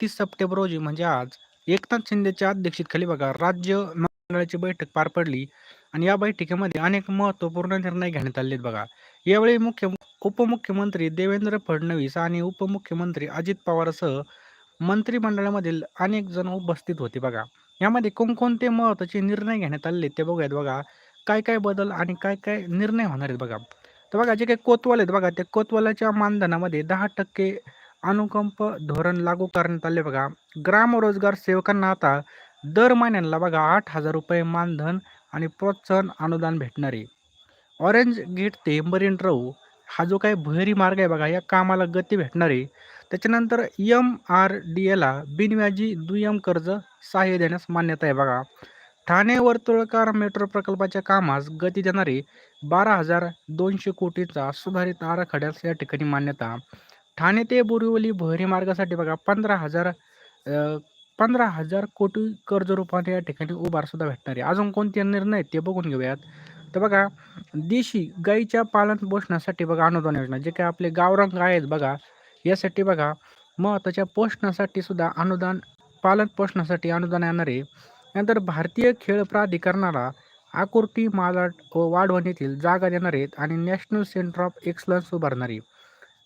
तीस सप्टेंबर रोजी म्हणजे आज एकनाथ शिंदेच्या अध्यक्षतेखाली बघा राज्य मंडळाची बैठक पार पडली आणि या बैठकीमध्ये अनेक महत्त्वपूर्ण निर्णय घेण्यात आले बघा. यावेळी मुख्य उपमुख्यमंत्री देवेंद्र फडणवीस आणि उपमुख्यमंत्री अजित पवारसह मंत्रिमंडळामधील अनेक जण उपस्थित होते बघा. यामध्ये कोणकोणते महत्त्वाचे निर्णय घेण्यात आले ते बघूयात बघा. काय काय बदल आणि काय काय निर्णय होणार आहेत बघा. तर बघा जे काही कोतवाल आहेत बघा त्या कोतवालाच्या मानधनामध्ये दहा टक्के अनुकंप धोरण लागू करण्यात आले बघा. ग्रामरोजगार सेवकांना आता दर महिन्याला बघा आठ हजार रुपये मानधन आणि प्रोत्साहन अनुदान भेटणार आहे. ऑरेंज गेट ते मरीन ड्राईव्ह हा जो काही भुहेरी मार्ग आहे बघा या कामाला गती भेटणार आहे. त्याच्यानंतर एम आर डी एला बिनव्याजी दुय्यम कर्ज सहाय्य देण्यास मान्यता आहे बघा. ठाणे वर्तुळकार मेट्रो प्रकल्पाच्या कामास गती देणारी बारा हजार दोनशे कोटीचा सुधारित आराखड्यास या ठिकाणी मान्यता. ठाणे ते बोरिवली भुयारी मार्गासाठी बघा पंधरा हजार पंधरा हजार कोटी कर्ज रूपाने या ठिकाणी उभारसुद्धा भेटणार आहे. अजून कोणते निर्णय आहेत ते बघून घेऊयात. तर बघा देशी गाईच्या पालन पोषणासाठी बघा अनुदान योजना जे काय आपले गावरंग आहेत बघा यासाठी बघा महत्त्वाच्या पोषणासाठी सुद्धा अनुदान पालन पोषणासाठी अनुदान येणार आहे. नंतर भारतीय खेळ प्राधिकरणाला आकुर्टी मालाड व वाढवण येथील जागा देणार आहेत आणि नॅशनल सेंटर ऑफ एक्सलन्स उभारणार आहे.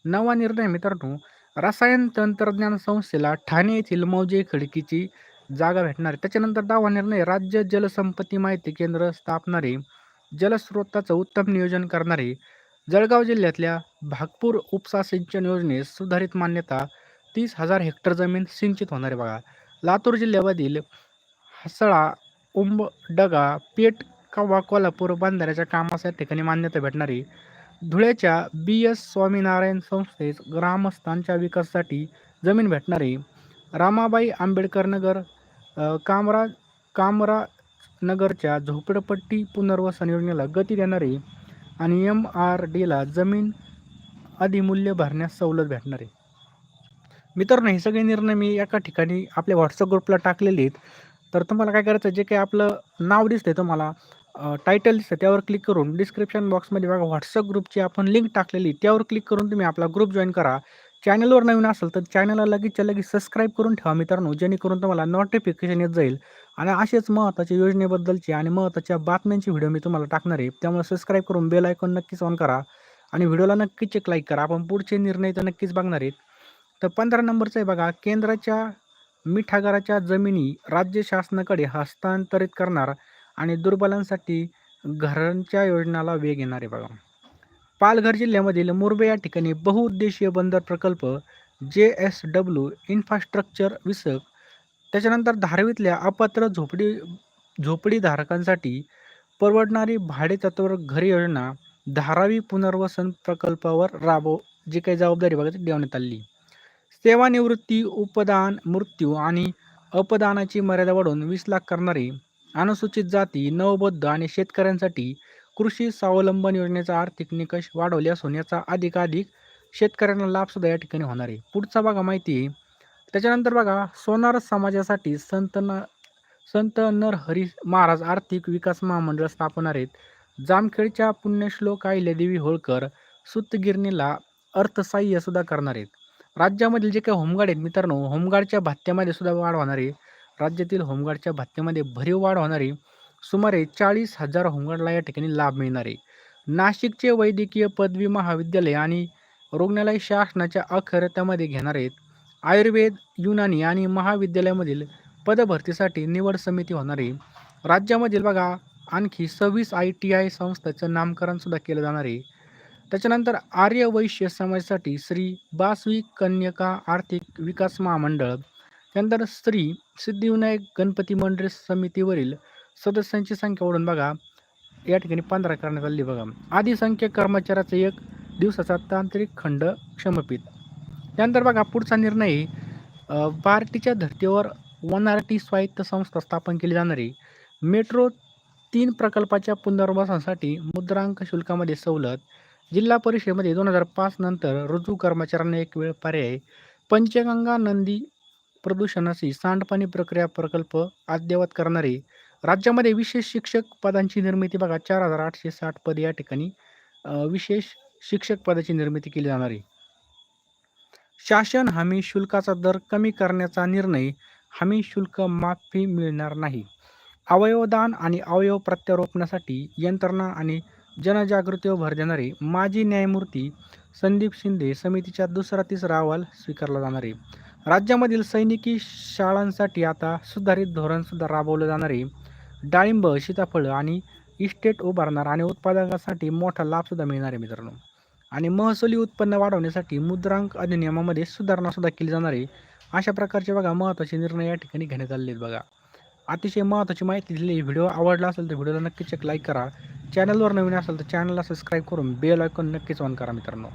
नवा निर्णय मित्रांनो रसायन तंत्रज्ञान संस्थेला ठाणे येथील मौजे खडकीची जागा भेटणार. आहे त्याच्यानंतर दहावा निर्णय राज्य जलसंपत्ती माहिती केंद्र स्थापणारे जलस्रोताचं उत्तम नियोजन करणारे जळगाव जिल्ह्यातल्या भागपूर उपसा सिंचन योजनेस सुधारित मान्यता तीस हजार हेक्टर जमीन सिंचित होणार आहे बघा. लातूर जिल्ह्यामधील हसळा उंबडगा पेट कव्वा कोल्हापूर बंधाऱ्याच्या कामास या ठिकाणी मान्यता भेटणारी धुळ्याच्या बी. एस. स्वामीनारायण संस्थेस ग्रामस्थांच्या विकासासाठी जमीन भेटणारी रामाबाई आंबेडकर नगर कामरा कामरा नगरच्या झोपडपट्टी पुनर्वसन योजनेला गती देणारी आणि एम आर डीला जमीन अधिमूल्य भरण्यास सवलत भेटणार. आहे मित्रांनो हे सगळे निर्णय मी एका ठिकाणी आपल्या व्हॉट्सअप ग्रुपला टाकलेले आहेत. तर तुम्हाला काय करायचं जे काही आपलं नाव दिसतंय तुम्हाला टायटल दिसतं त्यावर क्लिक करून डिस्क्रिप्शन बॉक्समध्ये बघा व्हॉट्सअप ग्रुपची आपण लिंक टाकलेली त्यावर क्लिक करून तुम्ही आपला ग्रुप जॉईन करा. चॅनलवर नवीन असेल तर चॅनलला लगेचच्या लगेच सबस्क्राईब करून ठेवा मित्रांनो जेणेकरून तुम्हाला नोटिफिकेशन येत जाईल. आणि असेच महत्त्वाच्या योजनेबद्दलची आणि महत्त्वाच्या बातम्यांची व्हिडिओ मी तुम्हाला टाकणार आहे. त्यामुळे सबस्क्राईब करून बेल आयकॉन नक्कीच ऑन करा. आणि व्हिडिओला नक्कीच एक लाईक करा. आपण पुढचे निर्णय तर नक्कीच बघणार आहेत. तर पंधरा नंबरचं आहे बघा केंद्राच्या मिठागराच्या जमिनी राज्य शासनाकडे हस्तांतरित करणार. आणि दुर्बलांसाठी घरांच्या योजनाला वेग येणार आहे बघा. पालघर जिल्ह्यामधील मुरबे या ठिकाणी बहुउद्देशीय बंदर प्रकल्प जे एस डब्ल्यू इन्फ्रास्ट्रक्चर विसक त्याच्यानंतर धारावीतल्या अपात्र झोपडी झोपडीधारकांसाठी परवडणारी भाडे तत्वावर योजना धारावी पुनर्वसन प्रकल्पावर राबव जी काही जबाबदारी बघा ती देण्यात आली. सेवानिवृत्ती उपदान मृत्यू आणि अपदानाची मर्यादा वाढवून वीस लाख करणारी अनुसूचित जाती नवबद्ध आणि शेतकऱ्यांसाठी कृषी स्वावलंबन योजनेचा आर्थिक निकष वाढवले असून याचा अधिकाधिक शेतकऱ्यांना लाभसुद्धा या ठिकाणी होणार आहे. पुढचा बघा माहिती आहे. त्याच्यानंतर बघा सोनार समाजासाठी संत न संत नरहरी महाराज आर्थिक विकास महामंडळ स्थापणार आहेत. जामखेडच्या पुण्यश्लोक देवी होळकर सुतगिरणीला अर्थसहाय्य सुद्धा करणार आहेत. राज्यामधील जे काही होमगार्ड आहेत मित्रांनो होमगार्डच्या भत्त्यामध्ये सुद्धा वाढ होणार आहे. राज्यातील होमगार्डच्या भत्त्यामध्ये भरीव वाढ होणारी सुमारे चाळीस हजार होमगार्डला या ठिकाणी लाभ मिळणार आहे. नाशिकचे वैद्यकीय पदवी महाविद्यालय आणि रुग्णालय शासनाच्या अखरत्यामध्ये घेणार आहेत. आयुर्वेद युनानी आणि महाविद्यालयामधील पदभरतीसाठी निवड समिती होणार आहे. राज्यामधील बघा आणखी सव्वीस आय टी आय संस्थेचं नामकरणसुद्धा केलं जाणार आहे. त्याच्यानंतर आर्य वैश्य समाजासाठी श्री बासवी कन्यका आर्थिक विकास महामंडळ त्यानंतर स्त्री सिद्धिविनायक गणपती मंडळ समितीवरील सदस्यांची संख्या वाढून बघा. या ठिकाणी पंधरा करण्यात आली बघा. आधी संख्या कर्मचाऱ्याचा एक दिवसाचा तांत्रिक खंड क्षमपित. त्यानंतर बघा पुढचा निर्णय पार्टीच्या धर्तीवर वन आर टी स्वायत्त संस्था स्थापन केली जाणारी मेट्रो तीन प्रकल्पाच्या पुनर्वासासाठी मुद्रांक शुल्कामध्ये सवलत. जिल्हा परिषदेमध्ये दोन हजार पाच नंतर रुजू कर्मचाऱ्यांना एक वेळ पर्याय. पंचगंगा नंदी प्रदूषणाची सांडपाणी प्रक्रिया प्रकल्प अद्ययावत करणारे. राज्यामध्ये विशेष शिक्षक पदांची निर्मिती बघा चार हजार आठशे साठ पद या ठिकाणी विशेष शिक्षक पदाची निर्मिती केली जाणार आहे. शासन हमी शुल्काचा दर कमी करण्याचा निर्णय हमी शुल्क माफी मिळणार नाही. अवयवदान आणि अवयव प्रत्यारोपणासाठी यंत्रणा आणि जनजागृतीवर भर देणारे माजी न्यायमूर्ती संदीप शिंदे समितीच्या दुसरा तिसरा अहवाल स्वीकारला जाणार आहे. राज्यामधील सैनिकी शाळांसाठी आता सुधारित धोरणसुद्धा राबवलं जाणार आहे. डाळिंब सीताफळ आणि इस्टेट उभारणार आणि उत्पादकांसाठी मोठा लाभसुद्धा मिळणार आहे मित्रांनो. आणि महसुली उत्पन्न वाढवण्यासाठी मुद्रांक अधिनियमामध्ये सुधारणासुद्धा केली जाणार आहे. अशा प्रकारचे बघा महत्त्वाचे निर्णय या ठिकाणी घेण्यात आलेले आहेत बघा. अतिशय महत्त्वाची माहिती दिली व्हिडिओ आवडला असेल तर व्हिडिओला नक्कीच एक लाईक करा. चॅनलवर नवीन असेल तर चॅनलला सबस्क्राईब करून बेल आयकॉन नक्कीच ऑन करा मित्रांनो.